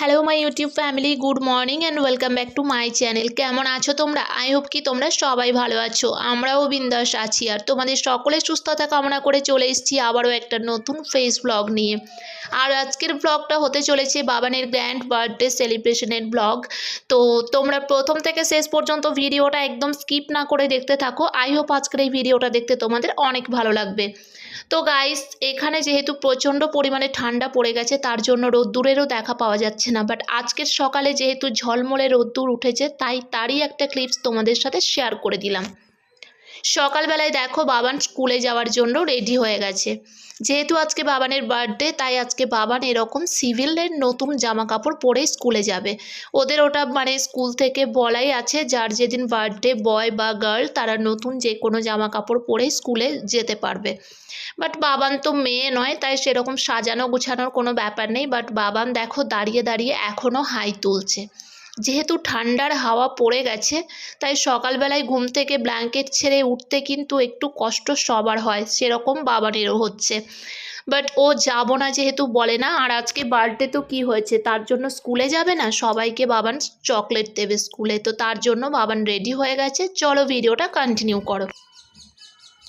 Hello my YouTube family good morning and welcome back to my channel কেমন আছো তোমরা? I hope কি তোমরা সবাই ভালো আছো। আমরাও বিন্দাস আছি। আর তোমাদের সকলের সুস্থতা কামনা করে চলে এসেছি আবারও একটা নতুন ফেস ব্লগ নিয়ে। আর আজকের ব্লগটা হতে চলেছে বাবানের গ্র্যান্ড বার্থডে সেলিব্রেশনের ব্লগ তো তোমরা প্রথম থেকে শেষ পর্যন্ত ভিডিওটা একদম স্কিপ না করে দেখতে থাকো। আই হোপ আজকের এই ভিডিওটা দেখতে তোমাদের অনেক ভালো লাগবে। তো গাইস এখানে যেহেতু প্রচণ্ড পরিমাণে ঠান্ডা পড়ে গেছে, তার জন্য রোদ্দুরেরও দেখা পাওয়া যাচ্ছে না। বাট আজকের সকালে যেহেতু ঝলমলে রোদ্দুর উঠেছে, তাই তারই একটা ক্লিপস তোমাদের সাথে শেয়ার করে দিলাম। সকালবেলায় দেখো বাবান স্কুলে যাওয়ার জন্য রেডি হয়ে গেছে। যেহেতু আজকে বাবানের বার্থডে তাই আজকে বাবান এরকম সিভিলের নতুন জামা কাপড় পরে স্কুলে যাবে। ওদের ওটা মানে স্কুল থেকে বলাই আছে, যার যেদিন বার্থডে বয় বা গার্ল তারা নতুন যে কোনো জামা কাপড় পরে স্কুলে যেতে পারবে। বাট বাবান তো মেয়ে নয়, তাই সেরকম সাজানো গুছানোর কোনো ব্যাপার নেই। বাট বাবান দেখো দাঁড়িয়ে দাঁড়িয়ে এখনও হাই তুলছে। যেহেতু ঠান্ডার হাওয়া পড়ে গেছে, তাই সকালবেলায় ঘুম থেকে ব্ল্যাঙ্কেট ছেড়ে উঠতে কিন্তু একটু কষ্ট সবার হয়, সেরকম বাবানেরও হচ্ছে। বাট ও যাব না যেহেতু বলে না, আর আজকে বার্থডে তো কি হয়েছে, তার জন্য স্কুলে যাবে না? সবাইকে বাবান চকলেট দেবে স্কুলে, তো তার জন্য বাবান রেডি হয়ে গেছে। চলো ভিডিওটা কন্টিনিউ করো।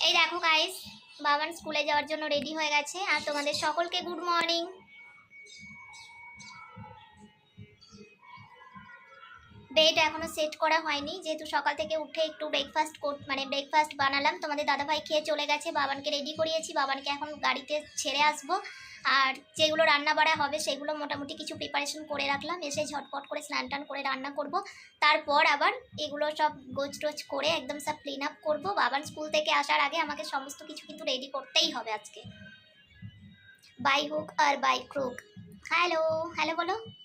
এই দেখো গাইস বাবান স্কুলে যাওয়ার জন্য রেডি হয়ে গেছে, আর তোমাদের সকলকে গুড মর্নিং বেড এখনও সেট করা হয়নি। যেহেতু সকাল থেকে উঠে একটু ব্রেকফাস্ট মানে ব্রেকফাস্ট বানালাম। তোমাদের দাদাভাই খেয়ে চলে গেছে। বাবানকে রেডি করিয়েছি। বাবানকে এখন গাড়িতে ছেড়ে আসব। আর যেগুলো রান্না বাড়া হবে, সেগুলো মোটামুটি কিছু প্রিপারেশন করে রাখলাম। এসে ঝটপট করে স্নান টান করে রান্না করব। তারপর আবার এগুলো সব গোছ টোচ করে একদম সব ক্লিন আপ করব। বাবার স্কুল থেকে আসার আগে আমাকে সমস্ত কিছু কিন্তু রেডি করতেই হবে আজকে। By hook R by crook hello hello বলো।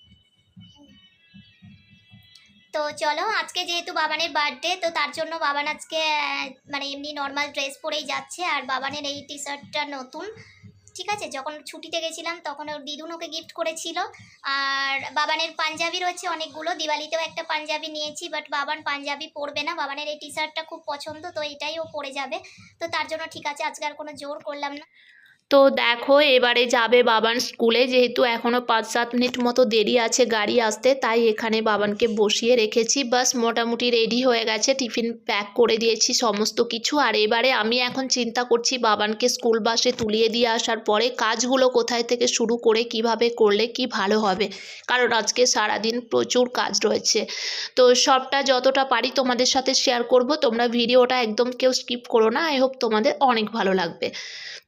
তো চলো, আজকে যেহেতু বাবানের বার্থডে তো তার জন্য বাবান আজকে মানে এমনি নর্মাল ড্রেস পরেই যাচ্ছে আর বাবানের এই টি শার্টটা নতুন, ঠিক আছে? যখন ছুটিতে গেছিলাম তখন ওর দিদুন ওকে গিফট করেছিল আর বাবানের পাঞ্জাবি রয়েছে অনেকগুলো, দিওয়ালিতেও একটা পাঞ্জাবি নিয়েছি বাট বাবান পাঞ্জাবি পরবে না, বাবানের এই টি শার্টটা খুব পছন্দ, তো এটাই ও পরে যাবে, তো তার জন্য ঠিক আছে, আজকে আর কোনো জোর করলাম না। তো দেখো, এবারে যাবে বাবান স্কুলে। যেহেতু এখনও পাঁচ, সাত মিনিট মতো দেরি আছে গাড়ি আসতে, তাই এখানে বাবানকে বসিয়ে রেখেছি। বাস মোটামুটি রেডি হয়ে গেছে, টিফিন প্যাক করে দিয়েছি সমস্ত কিছু। আর এবারে আমি এখন চিন্তা করছি বাবানকে স্কুল বাসে তুলিয়ে দিয়ে আসার পরে কাজগুলো কোথায় থেকে শুরু করে, কীভাবে করলে কি ভালো হবে? কারণ আজকে সারাদিন প্রচুর কাজ রয়েছে। তো সবটা যতটা পারি তোমাদের সাথে শেয়ার করব। তোমরা ভিডিওটা একদম কেউ স্কিপ করো না। আই হোপ তোমাদের অনেক ভালো লাগবে।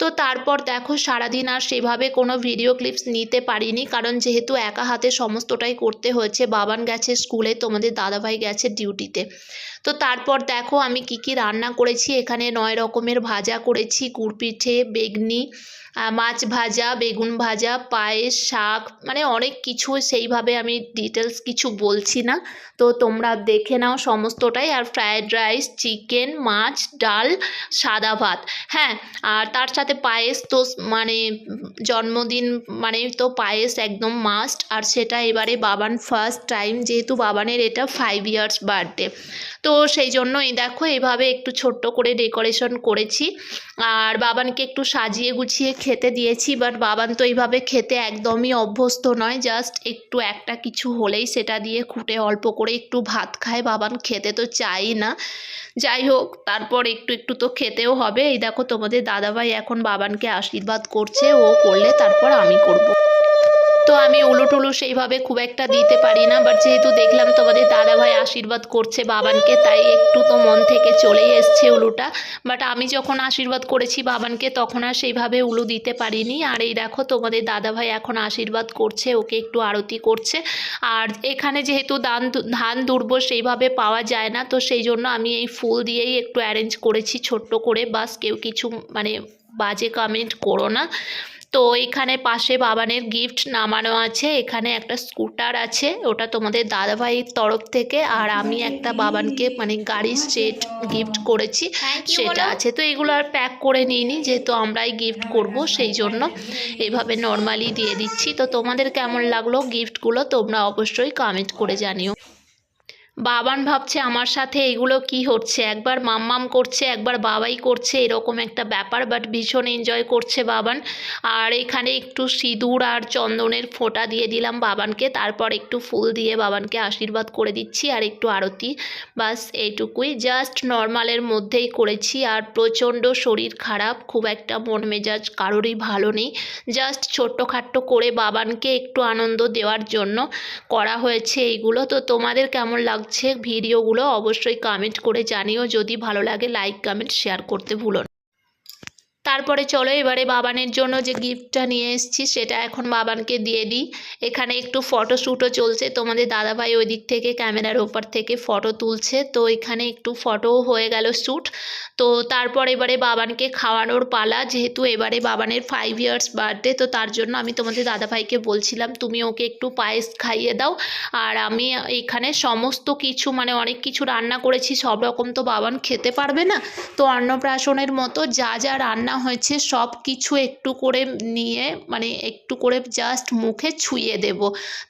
তো তারপর দেখো, সারাদিন আর সেভাবে কোনো ভিডিও ক্লিপস নিতে পারিনি। কারণ যেহেতু একা হাতে সমস্তটাই করতে হয়েছে, বাবান গেছে স্কুলে, তোমাদের দাদাভাই গেছে ডিউটিতে তো তারপর দেখো আমি কি কি রান্না করেছি। এখানে নয় রকমের ভাজা করেছি। গুড়পিঠে, বেগনি মাছ ভাজা, বেগুন ভাজা, পায়েস, শাক মানে অনেক কিছু সেইভাবে আমি ডিটেলস কিছু বলছি না। তো তোমরা দেখে নাও সমস্তটাই। আর ফ্রায়েড রাইস চিকেন মাছ, ডাল, সাদা ভাত। হ্যাঁ আর তার সাথে পায়েস তো মানে জন্মদিন মানে তো পায়েস একদম মাস্ট আর সেটা এবারে বাবান ফার্স্ট টাইম যেহেতু বাবানের এটা ফাইভ ইয়ার্স বার্থডে তো সেই জন্য এই দেখো এভাবে একটু ছোট্ট করে ডেকোরেশন করেছি। আর বাবানকে একটু সাজিয়ে গুছিয়ে খেতে দিয়েছি বাট বাবান তো এইভাবে খেতে একদমই অভ্যস্ত নয় জাস্ট একটু একটা কিছু হলেই সেটা দিয়ে খুঁটে অল্প করে একটু ভাত খায়, বাবান খেতে তো চাই না। যাই হোক, তারপর একটু একটু তো খেতেও হবে। এই দেখো তোমাদের দাদাভাই এখন বাবানকে আশীর্বাদ করছে, ও করলে তারপর আমি করব। তো আমি উলু টুলু সেইভাবে খুব একটা দিতে পারি না বাট যেহেতু দেখলাম তোমাদের দাদাভাই আশীর্বাদ করছে বাবানকে, তাই একটু তো মন থেকে চলেই এসছে উলুটা। বাট আমি যখন আশীর্বাদ করেছি বাবানকে, তখন আর সেইভাবে উলু দিতে পারিনি। আর এই দেখো তোমাদের দাদাভাই এখন আশীর্বাদ করছে, ওকে একটু আরতি করছে। আর এখানে যেহেতু ধান ধান দুর্ব সেইভাবে পাওয়া যায় না, তো সেই জন্য আমি এই ফুল দিয়েই একটু অ্যারেঞ্জ করেছি ছোট্ট করে, বাস কেউ কিছু মানে বাজে কমেন্ট করো না। তো এখানে পাশে বাবানের গিফট নামানো আছে এখানে একটা স্কুটার আছে ওটা তোমাদের দাদাভাইয়ের তরফ থেকে আর আমি একটা বাবানকে মানে গাড়ির সেট গিফট করেছি সেটা আছে। তো এগুলো আর প্যাক করে নিইনি যেহেতু আমরাই গিফট করব সেই জন্য এভাবে নর্মালি দিয়ে দিচ্ছি। তো তোমাদের কেমন লাগল গিফটগুলো তোমরা অবশ্যই কমেন্ট করে জানিও। বাবান ভাবছে আমার সাথে এগুলো কি হচ্ছে? একবার মাম্মাম করছে, একবার বাবাই করছে, এরকম একটা ব্যাপার বাট ভীষণ এনজয় করছে বাবান। আর এখানে একটু সিঁদুর আর চন্দনের ফোঁটা দিয়ে দিলাম বাবানকে, তারপর একটু ফুল দিয়ে বাবানকে আশীর্বাদ করে দিচ্ছি আর একটু আরতি। বাস এইটুকুই জাস্ট নর্মালের মধ্যেই করেছি আর প্রচণ্ড শরীর খারাপ, খুব একটা মন মেজাজ কারোরই ভালো নেই। জাস্ট ছোট্টখাট্টো করে বাবানকে একটু আনন্দ দেওয়ার জন্য করা হয়েছে এইগুলো তো তোমাদের কেমন লাগছে ভিডিওগুলো অবশ্যই কমেন্ট করে জানিও। যদি ভালো লাগে লাইক কমেন্ট শেয়ার করতে ভুলো তারপরে চলো এবারে বাবানের জন্য যে গিফটটা নিয়ে এসেছি সেটা এখন বাবানকে দিয়ে দিই। এখানে একটু ফটোশ্যুটও চলছে। তোমাদের দাদাভাই ওই দিক থেকে ক্যামেরার ওপর থেকে ফটো তুলছে। তো এখানে একটু ফটোও হয়ে গেল শ্যুট তো তারপর এবারে বাবানকে খাওয়ানোর পালা। যেহেতু এবারে বাবানের ফাইভ ইয়ার্স বার্থডে তো তার জন্য আমি তোমাদের দাদাভাইকে বলছিলাম, তুমি ওকে একটু পায়েস খাইয়ে দাও। আর আমি এখানে সমস্ত কিছু মানে অনেক কিছু রান্না করেছি। সব রকম তো বাবান খেতে পারবে না। তো অন্নপ্রাশনের মতো যা যা রান্না হয়েছে সব কিছু একটু করে নিয়ে মানে একটু করে জাস্ট মুখে ছুঁয়ে দেব।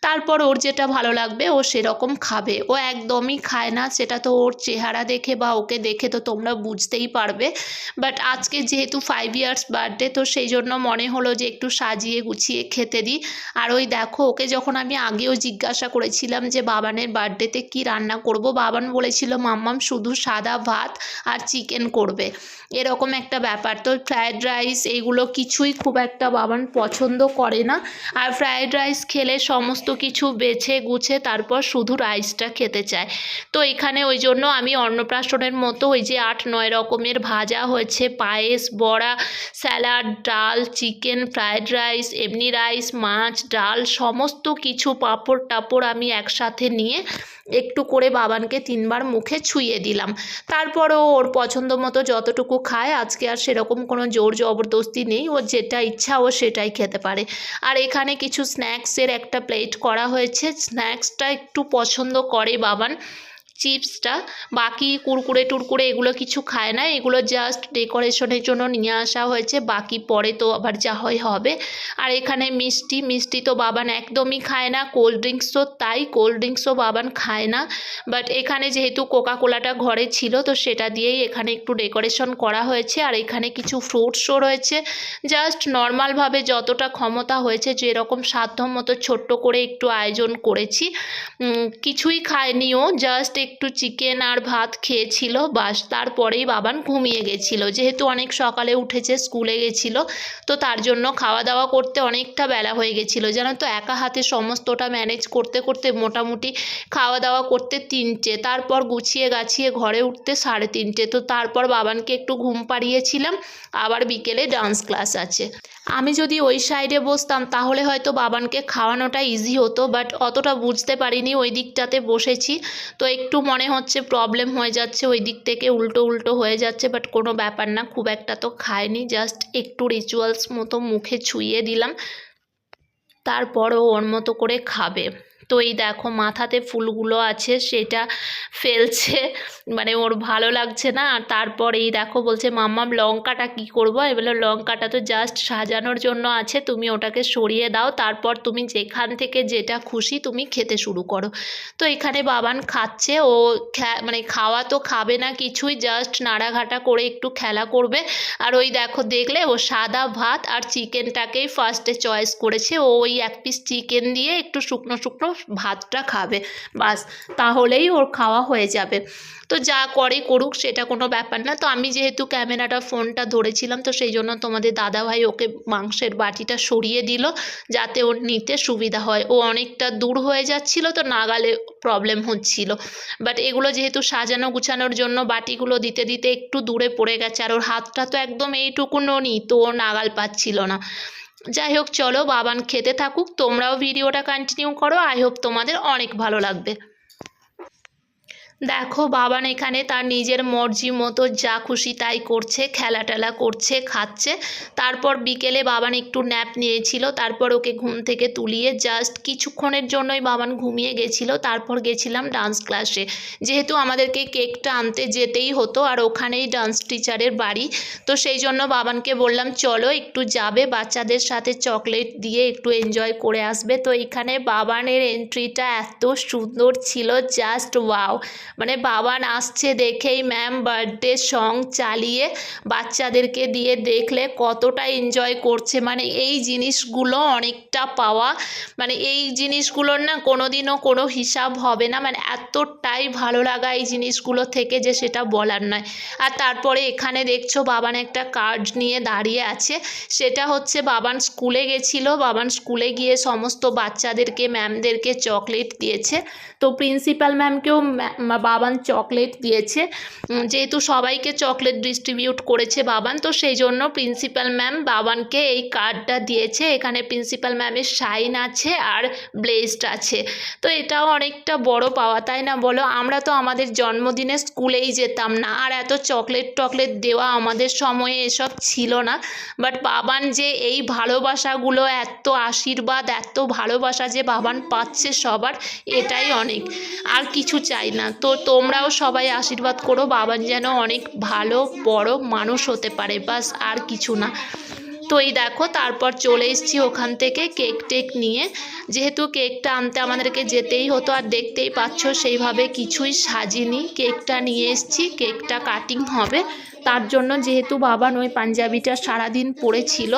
তারপর ওর যেটা ভালো লাগবে, ও সেরকম খাবে। ও একদমই খায় না, সেটা তো ওর চেহারা দেখে বা ওকে দেখে তো তোমরা বুঝতেই পারবে। বাট আজকে যেহেতু ফাইভ ইয়ার্স বার্থডে তো সেই জন্য মনে হলো যে একটু সাজিয়ে গুছিয়ে খেতে দিই। আর ওই দেখো, ওকে যখন আমি আগেও জিজ্ঞাসা করেছিলাম যে, বাবানের বার্থডেতে কি রান্না করব? বাবান বলেছিল, মাম্মাম শুধু সাদা ভাত আর চিকেন করবে। এরকম একটা ব্যাপার। তো ফ্রায়েড রাইস এইগুলো কিছুই খুব একটা বাবান পছন্দ করে না। আর ফ্রায়েড রাইস খেলে সমস্ত কিছু বেছে গুছে তারপর শুধু রাইসটা খেতে চায়। তো এখানে ওই জন্য আমি অন্নপ্রাশনের মতো ওই যে আট নয় রকমের ভাজা হয়েছে, পায়েস, বড়া, স্যালাড, ডাল, চিকেন ফ্রায়েড রাইস এমনি রাইস মাছ, ডাল, সমস্ত কিছু পাঁপড় টাপড় আমি একসাথে নিয়ে একটু করে বাবানকে তিনবার মুখে ছুঁয়ে দিলাম। তারপরও ওর পছন্দ মতো যতটুকু খায়, আজকে আর সেরকম কোনো জোর জবরদস্তি নেই, ও যেটা ইচ্ছা ও সেটাই খেতে পারে। আর এখানে কিছু স্ন্যাক্সের একটা প্লেট করা হয়েছে। স্ন্যাক্সটা একটু পছন্দ করে বাবান। চিপসটা, বাকি কুরকুরে টুরকুরে এগুলো কিছু খায় না, এগুলো জাস্ট ডেকোরেশনের জন্য নিয়ে আসা হয়েছে, বাকি পরে তো আবার যা হয় হবে। আর এখানে মিষ্টি মিষ্টি তো বাবান একদমই খায় না কোল্ড ড্রিঙ্কসও তাই কোল্ড ড্রিঙ্কসও বাবান খায় না। বাট এখানে যেহেতু কোকা কোলাটা ঘরে ছিল, তো সেটা দিয়েই এখানে একটু ডেকোরেশন করা হয়েছে। আর এখানে কিছু ফ্রুটসও রয়েছে। জাস্ট নর্মালভাবে যতটা ক্ষমতা হয়েছে, যেরকম সাধ্য মতো ছোট্ট করে একটু আয়োজন করেছি। কিছুই খায়নি ও জাস্ট একটু চিকেন আর ভাত খেয়েছিল, বাস তারপরেই বাবান ঘুমিয়ে গেছিল। যেহেতু অনেক সকালে উঠেছে, স্কুলে গেছিল, তো তার জন্য খাওয়া দাওয়া করতে অনেকটা বেলা হয়ে গেছিল। জানো তো একা হাতে সমস্তটা ম্যানেজ করতে করতে মোটামুটি খাওয়া দাওয়া করতে তিনটে, তারপর গুছিয়ে গাছিয়ে ঘরে উঠতে সাড়ে তিনটে। তো তারপর বাবানকে একটু ঘুম পাড়িয়েছিলাম, আবার বিকেলে ডান্স ক্লাস আছে। আমি যদি ওই সাইডে বসতাম, তাহলে হয়তো বাবানকে খাওয়ানোটা ইজি হতো বাট অতটা বুঝতে পারিনি ওই দিকটাতে বসেছি। তো একটু মনে হচ্ছে প্রবলেম হয়ে যাচ্ছে, ওই দিক থেকে উল্টো উল্টো হয়ে যাচ্ছে বাট কোনো ব্যাপার না, খুব একটা তো খায়নি জাস্ট একটু রিচুয়ালস মতো মুখে ছুঁয়ে দিলাম। তারপরও ওর মতো করে খাবে। তো এই দেখো মাথাতে ফুলগুলো আছে, সেটা ফেলছে মানে ওর ভালো লাগছে না। আর তারপর এই দেখো বলছে মাম্মাম লঙ্কাটা কি করব? এবার লঙ্কাটা তো জাস্ট সাজানোর জন্য আছে, তুমি ওটাকে সরিয়ে দাও, তারপর তুমি যেখান থেকে যেটা খুশি তুমি খেতে শুরু করো। তো এখানে বাবান খাচ্ছে, ও মানে খাওয়া তো খাবে না কিছুই জাস্ট নাড়াঘাটা করে একটু খেলা করবে। আর ওই দেখো দেখলে, ও সাদা ভাত আর চিকেনটাকেই ফার্স্টে চয়েস করেছে। ও ওই এক পিস চিকেন দিয়ে একটু শুকনো শুকনো ভাতটা খাবে, বাস তাহলেই ওর খাওয়া হয়ে যাবে। তো যা করে করুক, সেটা কোনো ব্যাপার না। তো আমি যেহেতু ক্যামেরাটা, ফোনটা ধরেছিলাম, তো সেই জন্য তোমাদের দাদাভাই ওকে মাংসের বাটিটা সরিয়ে দিল, যাতে ওর নিতে সুবিধা হয়। ও অনেকটা দূর হয়ে যাচ্ছিল, তো নাগালে প্রবলেম হচ্ছিল। বাট এগুলো যেহেতু সাজানো গুছানোর জন্য বাটিগুলো দিতে দিতে একটু দূরে পড়ে গেছে, আর ওর হাতটা তো একদম এইটুকু ননি তো ও নাগাল পাচ্ছিল না। যাই হোক চলো বাবান খেতে থাকুক, তোমরাও ভিডিওটা কন্টিনিউ করো আই হোপ তোমাদের অনেক ভালো লাগবে। দেখো, বাবান এখানে তার নিজের মর্জি মতো যা খুশি তাই করছে খেলা টেলা করছে, খাচ্ছে। তারপর বিকেলে বাবান একটু ন্যাপ নিয়েছিল, তারপর ওকে ঘুম থেকে তুলিয়ে জাস্ট কিছুক্ষণের জন্যই বাবান ঘুমিয়ে গেছিল, তারপর গেছিলাম ডান্স ক্লাসে যেহেতু আমাদেরকে কেকটা আনতে যেতেই হতো, আর ওখানেই ডান্স টিচারের বাড়ি, তো সেই জন্য বাবানকে বললাম, চলো একটু যাবে, বাচ্চাদের সাথে চকলেট দিয়ে একটু এনজয় করে আসবে। তো এখানে বাবানের এন্ট্রিটা এত সুন্দর ছিল জাস্ট ওয়াও মানে বাবান আসছে দেখেই ম্যাম বার্থডে সং চালিয়ে বাচ্চাদেরকে দিয়ে দেখলে কতটা এনজয় করছে। মানে এই জিনিসগুলো অনেকটা পাওয়া। মানে এই জিনিসগুলোর না কোনো দিনও কোনো হিসাব হবে না। মানে এতটাই ভালো লাগা এই জিনিসগুলো থেকে যে সেটা বলার নয়। আর তারপরে এখানে দেখছ বাবান একটা কার্ড নিয়ে দাঁড়িয়ে আছে। সেটা হচ্ছে বাবান স্কুলে গেছিল। বাবান স্কুলে গিয়ে সমস্ত বাচ্চাদেরকে ম্যামদেরকে চকলেট দিয়েছে। তো প্রিন্সিপাল ম্যামকেও বাবান চকলেট দিয়েছে। যেহেতু সবাইকে চকলেট ডিস্ট্রিবিউট করেছে বাবান, তো সেই জন্য প্রিন্সিপাল ম্যাম বাবানকে এই কার্ডটা দিয়েছে। এখানে প্রিন্সিপাল ম্যামের সাইন আছে আর ব্লেসড আছে। তো এটাও অনেকটা বড় পাওয়া, তাই না বলো? আমরা তো আমাদের জন্মদিনে স্কুলেই যেতাম না, আর এত চকলেট টকলেট দেওয়া আমাদের সময়ে এসব ছিল না। বাট বাবান যে এই ভালোবাসাগুলো, এত আশীর্বাদ, এত ভালোবাসা যে বাবান পাচ্ছে সবার, এটাই অনেক আর কিছু চাই না। তো তোমরাও সবাই আশীর্বাদ করো বাবান যেন অনেক ভালো, বড় মানুষ হতে পারে। বাস, আর কিছু না। তো এই দেখো, তারপর চলে এসেছি ওখান থেকে কেক টেক নিয়ে। যেহেতু কেকটা আনতে আমাদেরকে যেতেই হতো, আর দেখতেই পাচ্ছ সেইভাবে কিছুই সাজিনি। কেকটা নিয়ে এসেছি, কেকটা কাটিং হবে। তার জন্য যেহেতু বাবান ওই পাঞ্জাবিটা সারাদিন পরেছিল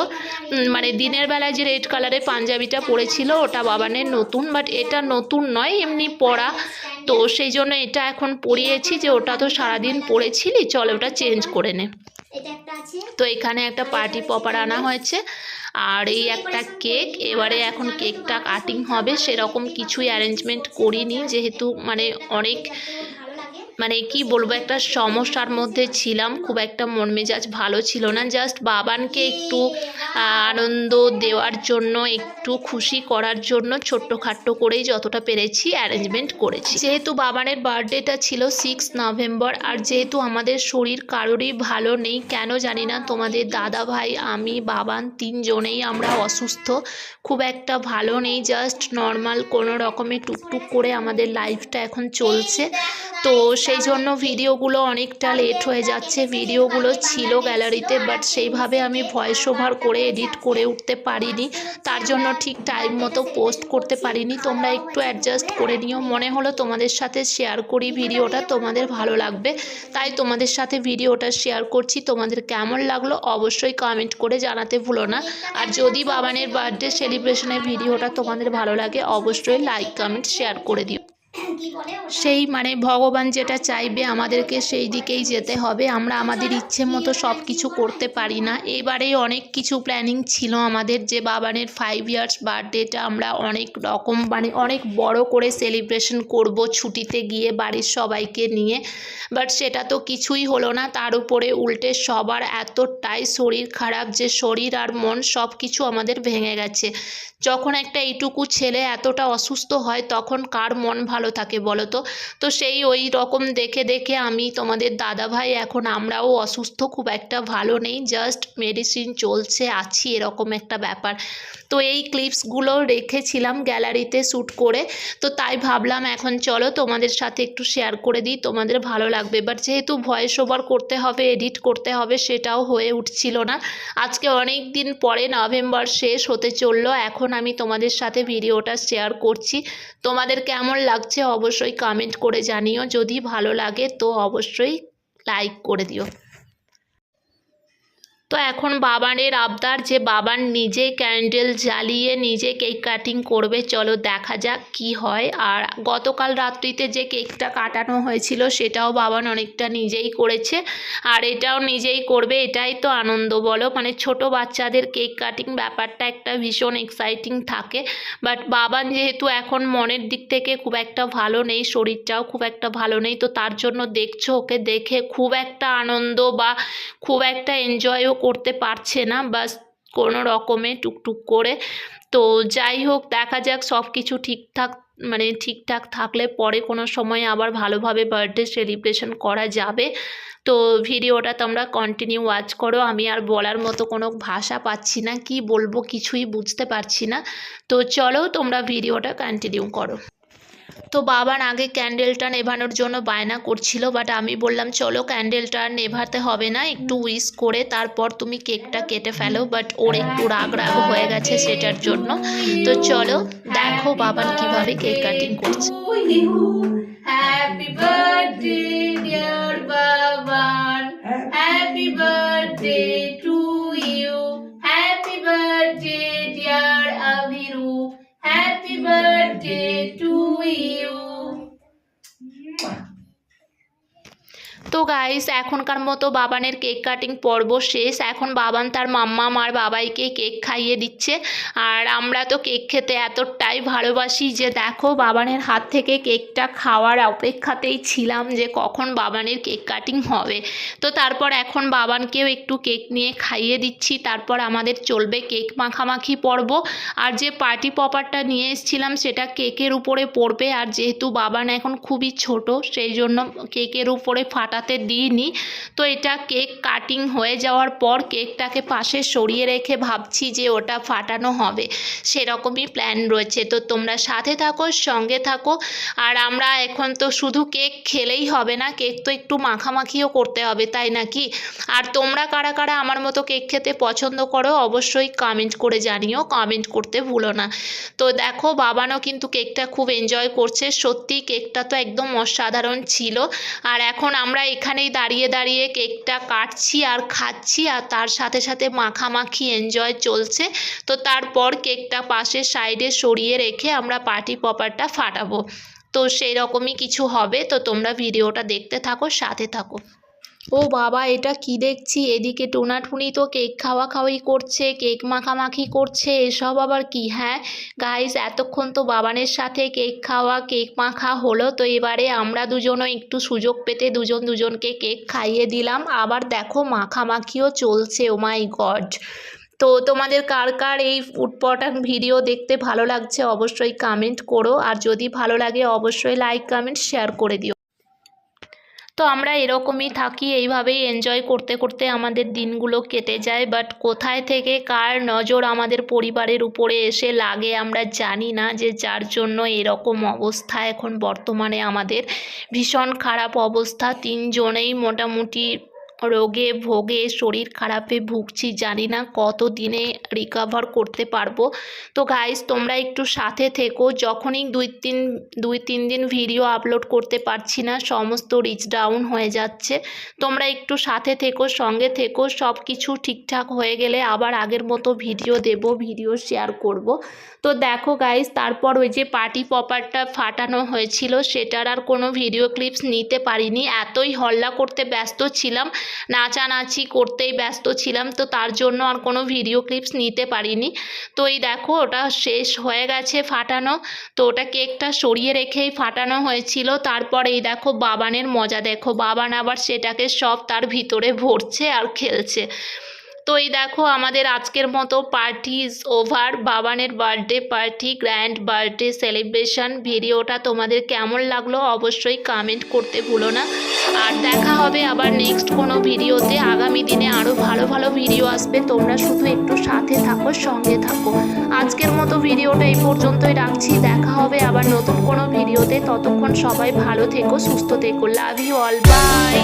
মানে দিনের বেলায় যে রেড কালারের পাঞ্জাবিটা পরেছিল ওটা বাবানের নতুন বাট এটা নতুন নয় এমনি পরা তো সেই জন্য এটা এখন পরিয়েছি যে ওটা তো সারাদিন পরেছিলি চল ওটা চেঞ্জ করে নে। তো এখানে একটা পার্টি পপার আনা হয়েছে আর এই একটা কেক এবারে এখন কেকটা কাটিং হবে সেরকম কিছুই অ্যারেঞ্জমেন্ট করিনি যেহেতু মানে অনেক মানে কি বলব, একটা সমস্যার মধ্যে ছিলাম, খুব একটা মন মেজাজ ভালো ছিল না জাস্ট বাবানকে একটু আনন্দ দেওয়ার জন্য, একটু খুশি করার জন্য ছোট্টখাট্টো করেই যতটা পেরেছি অ্যারেঞ্জমেন্ট করেছি। যেহেতু বাবানের বার্থডেটা ছিল সিক্স নভেম্বর আর যেহেতু আমাদের শরীর কারোরই ভালো নেই, কেন জানি না, তোমাদের দাদা ভাই, আমি, বাবান তিনজনেই আমরা অসুস্থ, খুব একটা ভালো নেই জাস্ট নর্মাল কোনো রকমে টুকটুক করে আমাদের লাইফটা এখন চলছে। তো সেই জন্য ভিডিওগুলো অনেকটা লেট হয়ে যাচ্ছে। ভিডিওগুলো ছিল গ্যালারিতে বাট সেইভাবে আমি ভয়েস ওভার করে এডিট করে উঠতে পারিনি। তার জন্য ঠিক টাইম মতো পোস্ট করতে পারিনি। তোমরা একটু অ্যাডজাস্ট করে নিও। মনে হলো তোমাদের সাথে শেয়ার করি ভিডিওটা। তোমাদের ভালো লাগবে। তাই তোমাদের সাথে ভিডিওটা শেয়ার করছি। তোমাদের কেমন লাগল অবশ্যই কমেন্ট করে জানাতে ভুলো না। আর যদি বাবানের বার্থডে সেলিব্রেশনের ভিডিওটা তোমাদের ভালো লাগে, অবশ্যই লাইক কমেন্ট শেয়ার করে দিও? সেই মানে ভগবান যেটা চাইবে আমাদেরকে সেই দিকেই যেতে হবে। আমরা আমাদের ইচ্ছে মতো সব কিছু করতে পারি না। এবারে অনেক কিছু প্ল্যানিং ছিল আমাদের যে বাবানের ফাইভ ইয়ার্স বার্থডেটা আমরা অনেক রকম মানে অনেক বড় করে সেলিব্রেশন করব ছুটিতে গিয়ে বাড়ির সবাইকে নিয়ে। বাট সেটা তো কিছুই হলো না। তার উপরে উল্টে সবার এতটাই শরীর খারাপ যে শরীর আর মন সব কিছু আমাদের ভেঙে গেছে। যখন একটা এইটুকু ছেলে এতটা অসুস্থ হয় তখন কার মন ভালো থাকে বলো তো তো সেই ওই রকম দেখে দেখে আমি তোমাদের দাদা ভাই এখন আমরাও অসুস্থ, খুব একটা ভালো নেই জাস্ট মেডিসিন চলছে, আছি, এরকম একটা ব্যাপার। তো এই ক্লিপসগুলো রেখেছিলাম গ্যালারিতে শ্যুট করে, তো তাই ভাবলাম এখন চলো তোমাদের সাথে একটু শেয়ার করে দিই, তোমাদের ভালো লাগবে। বাট যেহেতু ভয়েস ওভার করতে হবে এডিট করতে হবে, সেটাও হয়ে উঠছিল না। আজকে অনেক দিন পরে নভেম্বর শেষ হতে চলল, এখন আমি তোমাদের সাথে ভিডিওটা শেয়ার করছি। তোমাদের কেমন লাগছে অবশ্যই কমেন্ট করে জানিও। যদি ভালো লাগে তো অবশ্যই লাইক করে দিও। তো এখন বাবানের আবদার যে বাবান নিজে ক্যান্ডেল জ্বালিয়ে নিজে কেক কাটিং করবে, চলো দেখা যাক কি হয়। আর গতকাল রাত্রিতে যে কেকটা কাটানো হয়েছিল, সেটাও বাবান অনেকটা নিজেই করেছে। আর এটাও নিজেই করবে, এটাই তো আনন্দ, বলো। মানে ছোট বাচ্চাদের কেক কাটিং ব্যাপারটা একটা ভীষণ এক্সাইটিং থাকে। বাট বাবান যেহেতু এখন মনের দিক থেকে খুব একটা ভালো নেই, শরীরটাও খুব একটা ভালো নেই, তো তার জন্য দেখছ ওকে দেখে খুব একটা আনন্দ বা খুব একটা এনজয়ও করতে পারছে না বাস কোনো রকমে টুকটুক করে। তো যাই হোক, দেখা যাক সব কিছু ঠিকঠাক মানে ঠিকঠাক থাকলে পরে কোনো সময় আবার ভালোভাবে বার্থডে সেলিব্রেশন করা যাবে। তো ভিডিওটা তোমরা কন্টিনিউ ওয়াচ করো, আমি আর বলার মতো কোনো ভাষা পাচ্ছি না, কি বলব কিছুই বুঝতে পারছি না। তো চলো তোমরা ভিডিওটা কন্টিনিউ করো। তো বাবার আগে ক্যান্ডেলটা নেভানোর জন্য বায়না করছিল বাট আমি বললাম, চলো ক্যান্ডেলটা নেভাতে হবে না, একটু উইশ করে তারপর তুমি কেকটা কেটে ফেলো। বাট ওর একটু রাগ রাগ হয়ে গেছে সেটার জন্য। তো চলো দেখো বাবার কীভাবে কেক কাটিং করছে। তো গাইস এখনকার মতো বাবানের কেক কাটিং পর্ব শেষ। এখন বাবান তার মাম্মা আর বাবাইকে কেক খাইয়ে দিচ্ছে। আর আমরা তো কেক খেতে এতটাই ভালোবাসি যে দেখো, বাবানের হাত থেকে কেকটা খাওয়ার অপেক্ষাতেই ছিলাম যে কখন বাবানের কেক কাটিং হবে। তো তারপর এখন বাবানকেও একটু কেক নিয়ে খাইয়ে দিচ্ছি। তারপর আমাদের চলবে কেক মাখামাখি পর্ব। আর যে পার্টি পপারটা নিয়ে এসেছিলাম, সেটা কেকের উপরে পড়বে। আর যেহেতু বাবান এখন খুবই ছোট, সেই জন্য কেকের উপরে ফাটাতে দিইনি। তো এটা কেক কাটিং হয়ে যাওয়ার পর কেকটাকে পাশে সরিয়ে রেখে ভাবছি যে ওটা ফাটানো হবে। সেরকমই প্ল্যান রয়েছে। তো তোমরা সাথে থাকো, সঙ্গে থাকো। আর আমরা এখন তো শুধু কেক খেলেই হবে না, কেক তো একটু মাখামাখিও করতে হবে, তাই নাকি? আর তোমরা কারা কারা আমার মতো কেক খেতে পছন্দ করো, অবশ্যই কমেন্ট করে জানিও কমেন্ট করতে ভুলো না। তো দেখো, বাবানও কিন্তু কেকটা খুব এনজয় করছে। সত্যি কেকটা তো একদম অসাধারণ ছিল। আর এখন আমরা এখানেই দাঁড়িয়ে দাঁড়িয়ে কেকটা কাটছি আর খাচ্ছি আর তার সাথে সাথে মাখামাখি এনজয় চলছে। তো তারপর কেকটা পাশের সাইডে সরিয়ে রেখে আমরা পার্টি পপারটা ফাটাবো। তো সেই রকমই কিছু হবে। তো তোমরা ভিডিওটা দেখতে থাকো, সাথে থাকো। ও বাবা, এটা কি দেখছি? এদিকে টোনাটুনি তো কেক খাওয়া খাওয়াই করছে, কেক মাখামাখি করছে, এসব আবার কি হ্যাঁ? গাইস এতক্ষণ তো বাবানের সাথে কেক খাওয়া, কেক মাখা হলো, তো এবারে আমরা দুজনও একটু সুযোগ পেতে দুজন দুজনকে কেক খাইয়ে দিলাম। আবার দেখো মাখামাখিও চলছে ও মাই গড তো তোমাদের কার কার এই উটপটাং ভিডিও দেখতে ভালো লাগছে, অবশ্যই কমেন্ট করো। আর যদি ভালো লাগে, অবশ্যই লাইক কমেন্ট শেয়ার করে দিও। তো আমরা এরকমই থাকি, এইভাবেই এনজয় করতে করতে আমাদের দিনগুলো কেটে যায়। বাট কোথায় থেকে কার নজর আমাদের পরিবারের উপরে এসে লাগে আমরা জানি না যে যার জন্য এরকম অবস্থা এখন বর্তমানে আমাদের। ভীষণ খারাপ অবস্থা, তিনজনেই মোটামুটি রোগে ভোগে, শরীর খারাপে ভুগছি, জানি না কত দিনে রিকভার করতে পারব। তো গাইস তোমরা একটু সাথে থেকো। যখনই দুই তিন দুই তিন দিন ভিডিও আপলোড করতে পারছি না, সমস্ত রিচ ডাউন হয়ে যাচ্ছে। তোমরা একটু সাথে থেকো, সঙ্গে থেকো সব কিছু ঠিকঠাক হয়ে গেলে আবার আগের মতো ভিডিও দেব ভিডিও শেয়ার করব। তো দেখো গাইস তারপর ওই যে পার্টি পপারটা ফাটানো হয়েছিল, সেটার আর কোনো ভিডিও ক্লিপস নিতে পারিনি। এতই হল্লা করতে ব্যস্ত ছিলাম নাচানাচি করতেই ব্যস্ত ছিলাম, তো তার জন্য আর কোনো ভিডিও ক্লিপস নিতে পারিনি। তো এই দেখো, ওটা শেষ হয়ে গেছে ফাটানো। তো ওটা কেকটা সরিয়ে রেখেই ফাটানো হয়েছিল। তারপর এই দেখো, বাবানের মজা দেখো। বাবান আবার সেটাকে সব তার ভিতরে ভরছে আর খেলছে। তো এই দেখো আমাদের আজকের মতো party is over বাবানের birthday party grand birthday celebration ভিডিওটা তোমাদের কেমন লাগল অবশ্যই কমেন্ট করতে ভুলো না। আর দেখা হবে আবার নেক্সট কোনো ভিডিওতে আগামী দিনে আরও ভালো ভালো ভিডিও আসবে। তোমরা শুধু একটু সাথে থাকো, সঙ্গে থাকো। আজকের মতো ভিডিওটা এই পর্যন্তই রাখছি। দেখা হবে আবার নতুন কোনো ভিডিওতে ততক্ষণ সবাই ভালো থেকো, সুস্থ থেকো। Love you all by